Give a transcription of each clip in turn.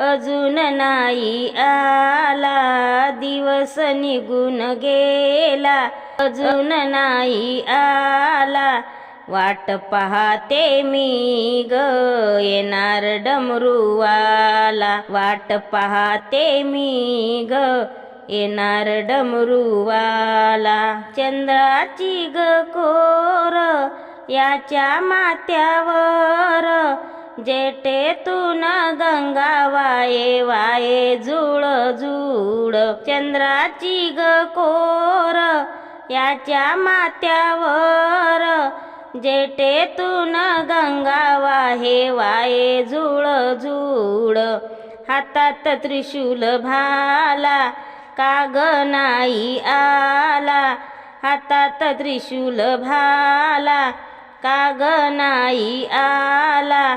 अजून नाही आला दिवस निघून गेला. अजून नाही आला वाट पाहते मी ग येणार डमरूवाला. वाट पाहते मी ग येणार डमरूवाला. चंद्राची ग कोर याच्या माथ्यावर जेटेतून गंगा वाये वाये जुळ जुळ. चंद्राची ग कोर याच्या मात्यावर जेटेतून गंगा वाहे वाये जुळ जुळ. हातात त्रिशूल भाला काग नाही आला. हातात त्रिशूल भाला काग नाही आला.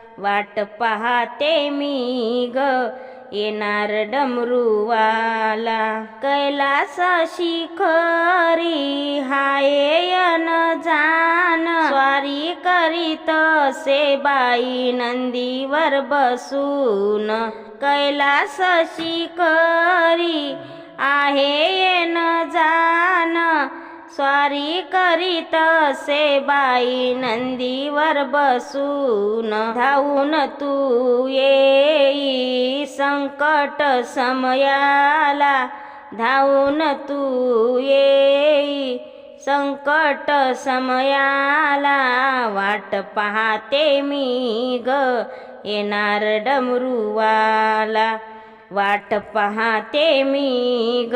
वाट पाहते मी ग. येणार डमरूवाला. कैलास शिखरी हायन जान. स्वारी करीत से बाई नंदीवर बसून. कैलास शिखरी आहे येन जान. स्वारी करीत असे बाई नंदीवर बसून धावून तू येई. संकट समयाला धावून तू येई. संकट समयाला वाट पाहते मी ग येणार डमरूवाला. वाट पाहते मी ग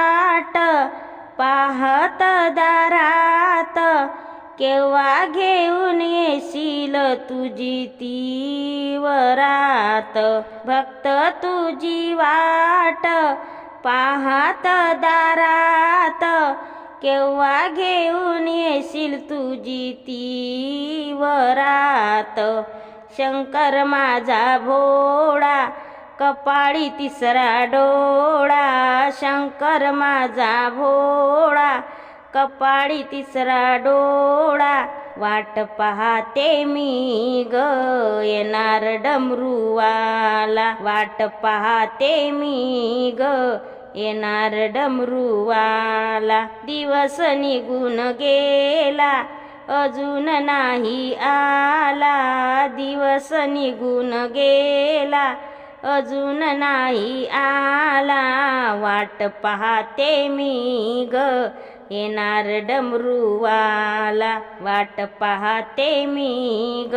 पाहत दारात केव्हा घेऊन येशील तुझी ती वरात? भक्त तुझी वाट पाहत दारात केव्हा घेऊन येशील तुझी ती वरात? शंकर माझा भोळा कपाळी तिसरा डोळा शंकर माझा भोळा. कपाळी तिसरा डोळा वाट पाहते मी ग येणार डमरूवाला. वाट पाहते मी ग येणार डमरूवाला. दिवस निघून गेला अजून नाही आला. दिवस निघून गेला अजून नाही आला. वाट पाहते मी ग. येणार डमरूवाला. वाट पाहते मी ग.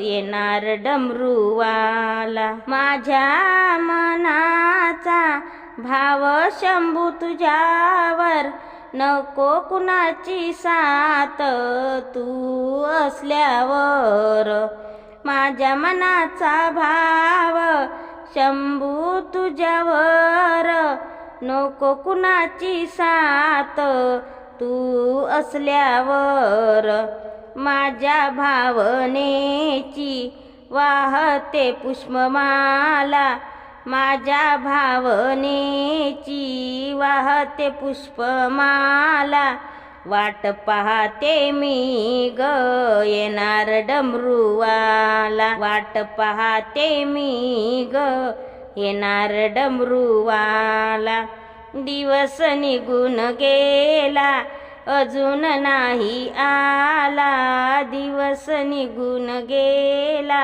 येणार डमरूवाला. माझ्या मनाचा भाव शंभू तुझ्यावर. नको कुणाची साथ तू असल्यावर. माझ्या मनाचा भाव शंभू तुझ्यावर नको कुणाची साथ. तू असल्यावर माझ्या भावनेची वाहते पुष्पमाला. माझ्या भावनेची वाहते पुष्पमाला. वाट पाहते मी ग येणार डमरुवाला. वाट पाहते मी ग येणार डमरूवाला. दिवस निघून गेला अजून नाही आला. दिवस निघून गेला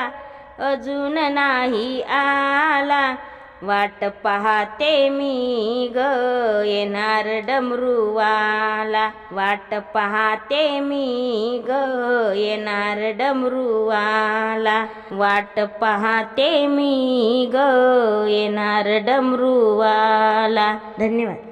अजून नाही आला. वाट पाहते मी ग येणार डमरूवाला. वाट पाहते मी ग येणार डमरूवाला. वाट पाहते मी ग येणार डमरूवाला. धन्यवाद.